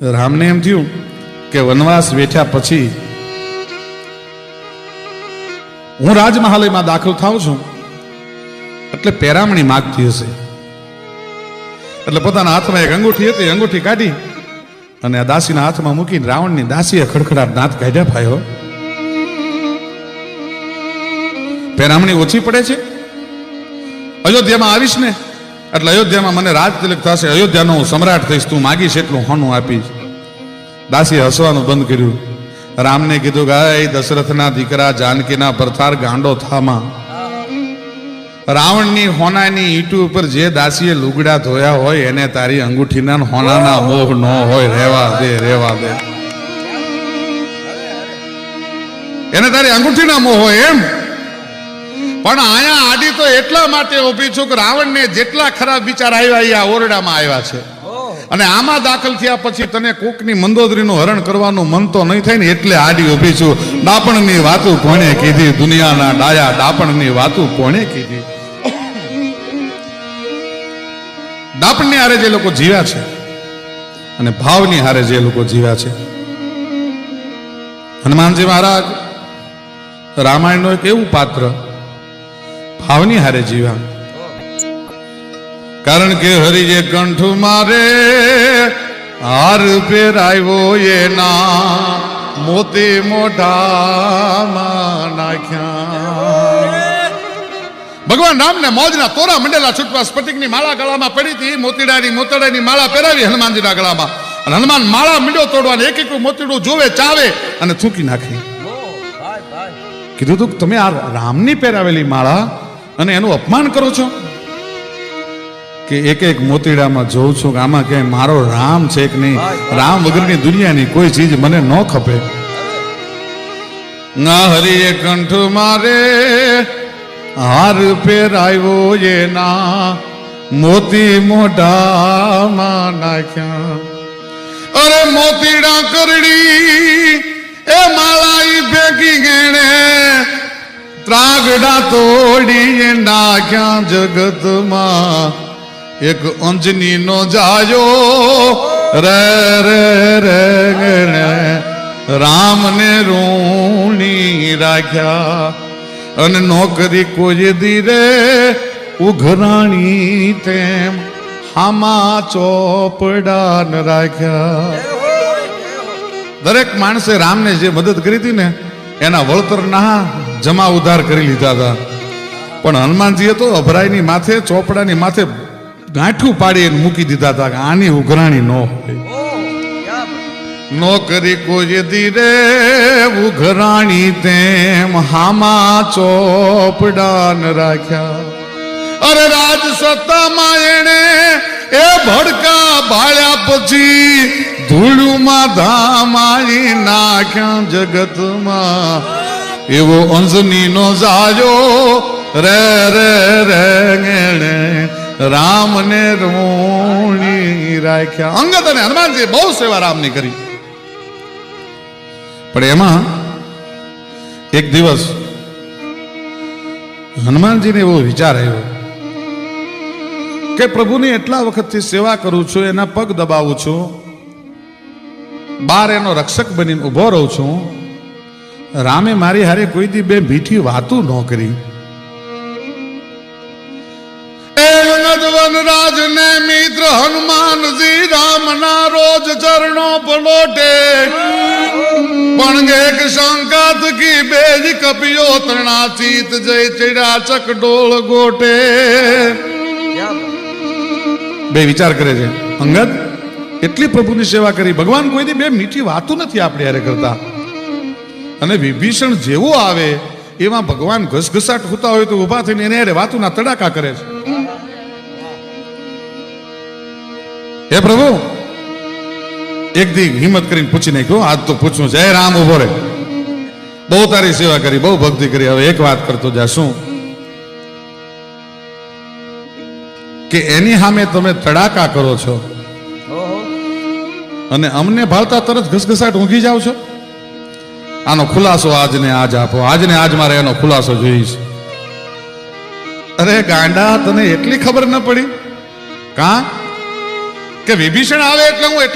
રામને એમ થયું કે વનવાસ વેઠ્યા પછી હું રાજમહાલયમાં દાખલ થાઉં છું, એટલે પેરામણી માગતી હશે. એટલે પોતાના હાથમાં એક અંગૂઠી હતી, અંગૂઠી કાઢી અને આ દાસીના હાથમાં મૂકીને રાવણની દાસીએ ખડખડાટ દાંત કાઢ્યા ભાઈઓ પેરામણી ઓછી પડે છે? અયોધ્યામાં આવીશ ને? એટલે અયોધ્યામાં મને રાજ તિલક થશે. અયોધ્યાનો હું સમ્રાટ થઈશ, તું માગીશ એટલું હોનું આપીશ. દાસીએ હસવાનું બંધ કર્યું. રામને કીધું "અય દશરથના દીકરા જાનકીના પરથાર ગાંડો થામાં. રાવણની હોનાની ઈટુ ઉપર જે દાસીએ લુગડા ધોયા હોય, એને તારી અંગૂઠીના હોનાના મોહ ન હોય. રહેવા દે રહેવા દે. એને તારી અંગૂઠીના મોહ હોય એમ? પણ અહીંયા આડી તો એટલા માટે ઊભી છું કે રાવણને જેટલા ખરાબ વિચાર આવ્યા એ આ ઓરડામાં આવ્યા છે. અને આમાં દાખલ થયા પછી તને કોકની મંદોદરીનું હરણ કરવાનું મન તો નહીં થાય ને એટલે આડી ઊભી છું. ડાપણની વાતું કોણે કીધી? દુનિયાના ડાયા ડાપણની વાતું કોણે કીધી? ડાપણની હારે જે લોકો જીવ્યા છે અને ભાવની હારે જે લોકો જીવ્યા છે. હનુમાનજી મહારાજ રામાયણનો એક એવું પાત્ર ભાવની હારે જીવા કારણ કે હરિજે કંઠ મારે હાર પહેરાવ્યો એના મોતી મોઢામાં નાખ્યા. ભગવાન રામને મોજના તોરા મંડેલા છૂટવા સ્ફટિકની માળા ગળામાં પડી હતી મોતીડાની મોતડાની માળા પહેરાવી હનુમાનજીના ગળામાં. અને હનુમાન માળા મીંડો તોડવાને એક એક મોતીડું જોવે ચાવે અને થૂકી નાખે. કીધું તું તમે આ રામની પહેરાવેલી માળા અને એનું અપમાન કરો છો? કે એક એક મોતીડામાં જોઉં છું કે આમાં ક્યાંય મારો રામ છે કે નહીં? રામ વગરની દુનિયાની કોઈ ચીજ મને ન ખપે. ના હરિએ કંઠ મારે હાર પહેરાવ્યો એના. મોતી મોઢામાં નાખ્યા. અરે મોતીડા કરડી એ માળા ભેગી ગેણે. ત્રાગડા તોડી નાખ્યા જગતમાં. એક અંજની નો જાયો રે રે રે રામને રૂણી રાખ્યા. અને નોકરી કોઈ ધીરે ઉઘરાણી તેમ હામાં ચોપડાન રાખ્યા. દરેક માણસે રામને જે મદદ કરી હતી ને એના વળતરના જમા ઉધાર કરી લીધા હતા. પણ હનુમાનજીએ તો અભરાઈની માથે, ચોપડાની માથે ગાંઠું પાડી મૂકી દીધા હતા કે આની ઉઘરાણી ન હોય. નોકરી કોઈ ધીરે ઉઘરાણી તેમ હામા ચોપડાન રાખ્યા. અરે રાજ સત્તામાં એણે એ ભડકા ભાળ્યા પછી ધૂળુમાં ધામાઈ નાખ્યા જગતમાં. એવો અંજની નો જાયો રે રે રે એણે રામને રોણી રાખ્યા. અંગત અને હનુમાનજી બહુ સેવા રામની કરી. પણ એમાં એક દિવસ હનુમાનજીને એવો વિચાર આવ્યો. કે પ્રભુની એટલા વખતથી સેવા કરું છું, એના પગ દબાવું છું, બાર એનો રક્ષક બનીને ઊભો રહું છું, રામે મારી હારે કોઈ દી બે મીઠી વાતું ન કરી. વનરાજ મિત્ર હનુમાનજી રામના રોજ ચરણો પલોટે. પણ એક શંકાત કી બેજ કપિયો તરણા ચિત જય ચડ્યા ચકડોળ ગોટે. બે વિચાર કરે છે. અંગત એટલી પ્રભુની સેવા કરી. ભગવાન કોઈ દી બે મીઠી વાતો નથી આપણે યારે કરતા. અને વિભીષણ જેવો આવે, એમાં ભગવાન ઘસઘસાટ હોતા હોય તો ઊભા થઈને એને યારે વાતોના તડાકા કરે છે. હે પ્રભુ, એક દી હિંમત કરીને પૂછી નાખ્યો, આજ તો પૂછવું જય રામ ઊભો રે. બહુ તારી સેવા કરી, બહુ ભક્તિ કરી. હવે એક વાત કરતો જા, શું? કે એની સામે તમે તડાકા કરો છો? અને અમને ભાવતા તરત ઘસઘસાટ ઊંઘી જાવ છો? આનો ખુલાસો આજને આજ આપો. આજને આજ મારે એનો ખુલાસો જોઈશ. અરે ગાંડા તને એટલી ખબર ન પડી? કા? કે વિભીષણ આવે એટલે હું એટલા